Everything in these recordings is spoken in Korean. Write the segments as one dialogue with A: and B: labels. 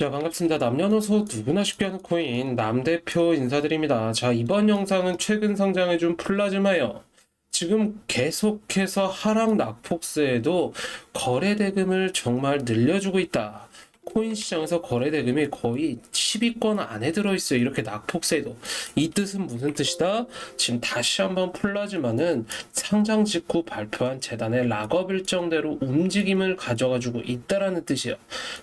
A: 자, 반갑습니다. 남녀노소 누구나 쉽게 하는 코인 남 대표 인사드립니다. 자, 이번 영상은 최근 상장해준 플라즈마예요. 지금 계속해서 하락 낙폭세에도 거래 대금을 정말 늘려주고 있다. 코인 시장에서 거래 대금이 거의 10위권 안에 들어있어요. 이렇게 낙폭세도. 이 뜻은 무슨 뜻이다? 지금 다시 한번 플라즈마는 상장 직후 발표한 재단의 락업 일정대로 움직임을 가져가지고 있다라는 뜻이에요.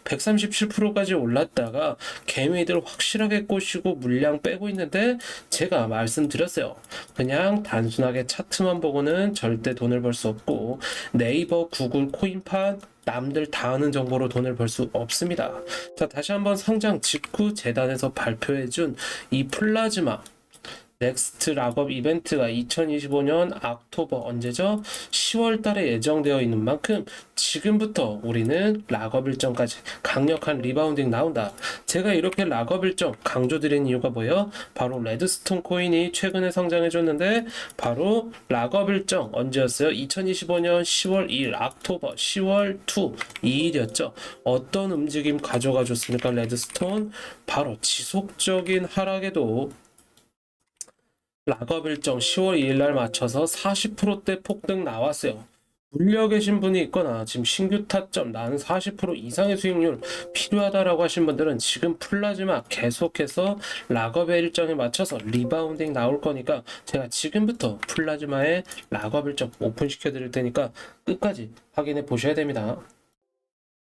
A: 137%까지 올랐다가 개미들 확실하게 꼬시고 물량 빼고 있는데 제가 말씀드렸어요. 그냥 단순하게 차트만 보고는 절대 돈을 벌 수 없고 네이버, 구글, 코인판 남들 다 아는 정보로 돈을 벌 수 없습니다. 자, 다시 한번 상장 직후 재단에서 발표해준 이 플라즈마 넥스트 락업 이벤트가 2025년 악토버 언제죠? 10월 달에 예정되어 있는 만큼 지금부터 우리는 락업 일정까지 강력한 리바운딩 나온다. 제가 이렇게 락업 일정 강조드린 이유가 뭐예요? 바로 레드스톤 코인이 최근에 성장해 줬는데 바로 락업 일정 언제였어요? 2025년 10월 2일 악토버 10월 2 2일이었죠. 어떤 움직임 가져가 줬습니까? 레드스톤 바로 지속적인 하락에도 락업 일정 10월 2일 날 맞춰서 40%대 폭등 나왔어요. 물려 계신 분이 있거나 지금 신규 타점 나는 40% 이상의 수익률 필요하다라고 하신 분들은 지금 플라즈마 계속해서 락업의 일정에 맞춰서 리바운딩 나올 거니까 제가 지금부터 플라즈마의 락업 일정 오픈시켜 드릴 테니까 끝까지 확인해 보셔야 됩니다.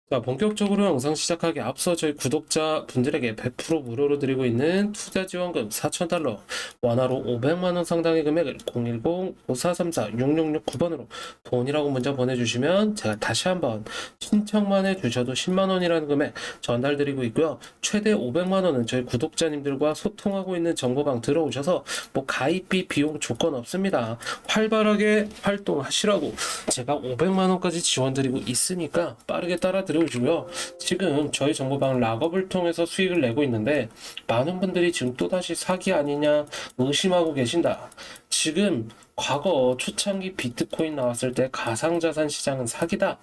A: 자, 본격적으로 영상 시작하기 앞서 저희 구독자 분들에게 100% 무료로 드리고 있는 투자 지원금 4,000달러, 원화로 500만원 상당의 금액을 010-5434-6669번으로 돈이라고 문자 보내주시면 제가 다시 한번 신청만 해주셔도 10만원이라는 금액 전달드리고 있고요. 최대 500만원은 저희 구독자님들과 소통하고 있는 정보방 들어오셔서 뭐 가입비 비용 조건 없습니다. 활발하게 활동하시라고 제가 500만원까지 지원드리고 있으니까 빠르게 따라 들어오시고요. 지금 저희 정보방 락업을 통해서 수익을 내고 있는데 많은 분들이 지금 또다시 사기 아니냐 의심하고 계신다. 지금 과거 초창기 비트코인 나왔을 때 가상자산 시장은 사기다.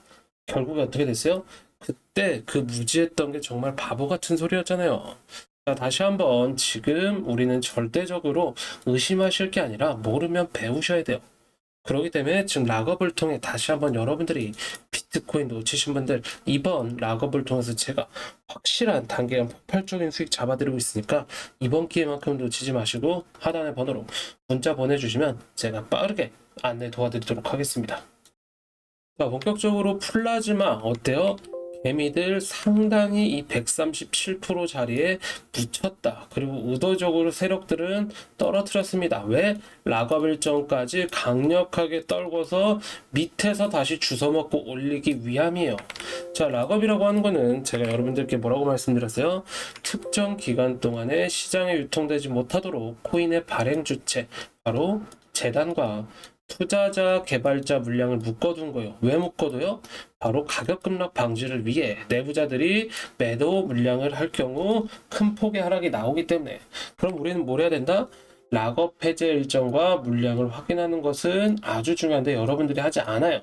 A: 결국에 어떻게 됐어요? 그때 그 무지했던 게 정말 바보 같은 소리였잖아요. 자, 다시 한번 지금 우리는 절대적으로 의심하실 게 아니라 모르면 배우셔야 돼요. 그렇기 때문에 지금 락업을 통해 다시 한번 여러분들이 비트코인 놓치신 분들 이번 락업을 통해서 제가 확실한 단계간 폭발적인 수익 잡아드리고 있으니까 이번 기회만큼 놓치지 마시고 하단의 번호로 문자 보내주시면 제가 빠르게 안내 도와드리도록 하겠습니다. 자, 본격적으로 플라즈마 어때요? 개미들 상당히 이 137% 자리에 붙였다. 그리고 의도적으로 세력들은 떨어뜨렸습니다. 왜? 락업 일정까지 강력하게 떨궈서 밑에서 다시 주워먹고 올리기 위함이에요. 자, 락업이라고 하는 거는 제가 여러분들께 뭐라고 말씀드렸어요? 특정 기간 동안에 시장에 유통되지 못하도록 코인의 발행 주체, 바로 재단과 투자자 개발자 물량을 묶어둔 거예요. 왜 묶어둬요? 바로 가격 급락 방지를 위해 내부자들이 매도 물량을 할 경우 큰 폭의 하락이 나오기 때문에 그럼 우리는 뭘 해야 된다? 락업 해제 일정과 물량을 확인하는 것은 아주 중요한데 여러분들이 하지 않아요.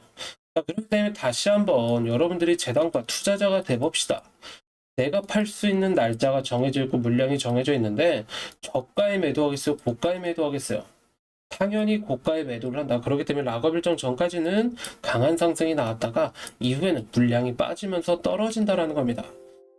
A: 자, 그렇기 때문에 다시 한번 여러분들이 재단과 투자자가 돼봅시다. 내가 팔 수 있는 날짜가 정해져 있고 물량이 정해져 있는데 저가에 매도하겠어요? 고가에 매도하겠어요? 당연히 고가에 매도를 한다. 그렇기 때문에 락업 일정 전까지는 강한 상승이 나왔다가 이후에는 물량이 빠지면서 떨어진다라는 겁니다.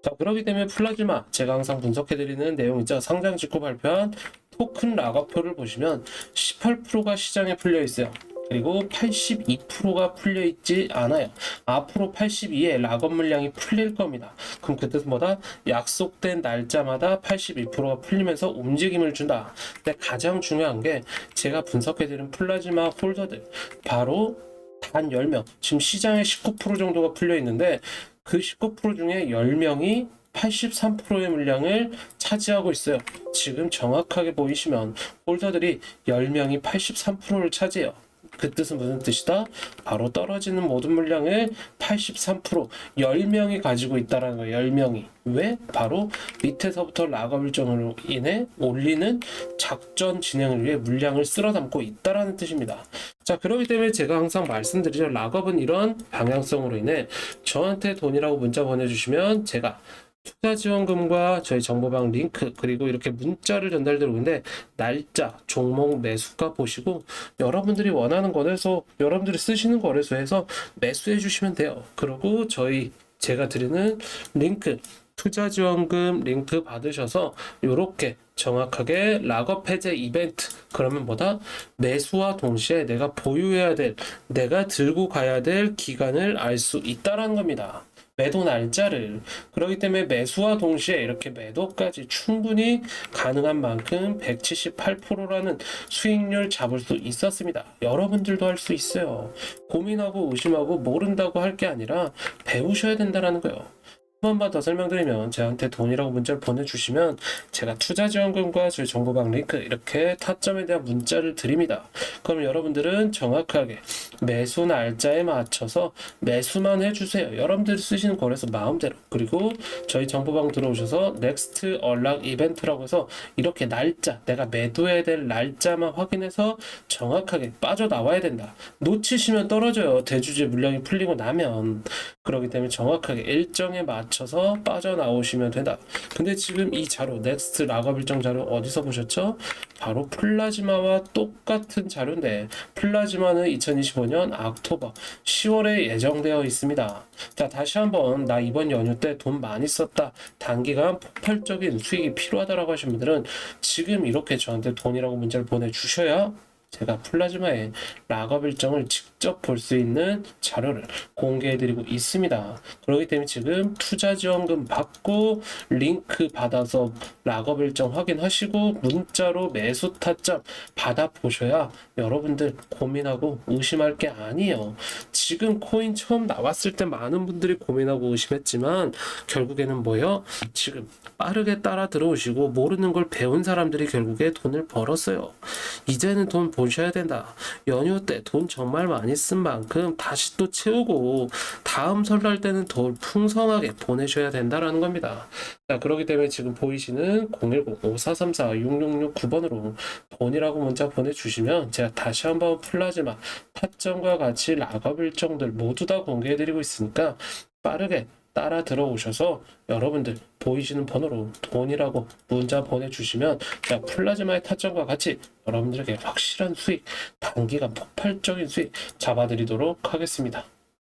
A: 자, 그렇기 때문에 플라즈마 제가 항상 분석해드리는 내용이죠. 상장 직후 발표한 토큰 락업표를 보시면 18%가 시장에 풀려 있어요. 그리고 82%가 풀려 있지 않아요. 앞으로 82에 락업 물량이 풀릴 겁니다. 그럼 그 뭐다? 약속된 날짜마다 82%가 풀리면서 움직임을 준다. 근데 가장 중요한 게 제가 분석해드린 플라즈마 홀더들 바로 단 10명 지금 시장에 19% 정도가 풀려 있는데 그 19% 중에 10명이 83%의 물량을 차지하고 있어요. 지금 정확하게 보이시면 홀더들이 10명이 83%를 차지해요. 그 뜻은 무슨 뜻이다? 바로 떨어지는 모든 물량을 83% 10명이 가지고 있다라는 거예요. 10명이. 왜? 바로 밑에서부터 락업 일정으로 인해 올리는 작전 진행을 위해 물량을 쓸어 담고 있다라는 뜻입니다. 자, 그렇기 때문에 제가 항상 말씀드리죠. 락업은 이런 방향성으로 인해 저한테 돈이라고 문자 보내주시면 제가 투자 지원금과 저희 정보방 링크 그리고 이렇게 문자를 전달드리고 있는데 날짜, 종목, 매수가 보시고 여러분들이 원하는 거래소, 여러분들이 쓰시는 거래소에서 매수해 주시면 돼요. 그리고 저희 제가 드리는 링크 투자 지원금 링크 받으셔서 이렇게 정확하게 락업 해제 이벤트 그러면 뭐다 매수와 동시에 내가 보유해야 될 내가 들고 가야 될 기간을 알 수 있다라는 겁니다. 매도 날짜를 그렇기 때문에 매수와 동시에 이렇게 매도까지 충분히 가능한 만큼 178%라는 수익률 잡을 수 있었습니다. 여러분들도 할 수 있어요. 고민하고 의심하고 모른다고 할 게 아니라 배우셔야 된다라는 거예요. 한 번만 더 설명드리면 저한테 돈이라고 문자를 보내주시면 제가 투자 지원금과 저희 정보방 링크 이렇게 타점에 대한 문자를 드립니다. 그럼 여러분들은 정확하게 매수 날짜에 맞춰서 매수만 해주세요. 여러분들이 쓰시는 거래소 마음대로 그리고 저희 정보방 들어오셔서 넥스트 얼락 이벤트라고 해서 이렇게 날짜 내가 매도해야 될 날짜만 확인해서 정확하게 빠져나와야 된다. 놓치시면 떨어져요. 대주주의 물량이 풀리고 나면 그렇기 때문에 정확하게 일정에 맞춰 서 빠져나오시면 된다. 근데 지금 이 자료 넥스트 락업 일정 자료 어디서 보셨죠? 바로 플라즈마와 똑같은 자료인데 플라즈마는 2025년 악토버 10월에 예정되어 있습니다. 자 다시 한번 나 이번 연휴 때 돈 많이 썼다 단기간 폭발적인 수익이 필요하다라고 하신 분들은 지금 이렇게 저한테 돈이라고 문자를 보내주셔야 제가 플라즈마의 락업 일정을 직접 볼 수 있는 자료를 공개해드리고 있습니다. 그렇기 때문에 지금 투자 지원금 받고 링크 받아서 락업 일정 확인하시고 문자로 매수 타점 받아보셔야 여러분들 고민하고 의심할 게 아니에요. 지금 코인 처음 나왔을 때 많은 분들이 고민하고 의심했지만 결국에는 뭐예요? 지금 빠르게 따라 들어오시고 모르는 걸 배운 사람들이 결국에 돈을 벌었어요. 이제는 돈 보셔야 된다. 연휴 때 돈 정말 많이 쓴 만큼 다시 또 채우고 다음 설날 때는 더 풍성하게 보내셔야 된다라는 겁니다. 자, 그렇기 때문에 지금 보이시는 010-5434-6669번으로 돈이라고 문자 보내주시면 제가 다시 한번 플라즈마 타점과 같이 락업 일정들 모두 다 공개해드리고 있으니까 빠르게 따라 들어오셔서 여러분들 보이시는 번호로 돈이라고 문자 보내주시면 제가 플라즈마의 타점과 같이 여러분들에게 확실한 수익, 단기간 폭발적인 수익 잡아드리도록 하겠습니다.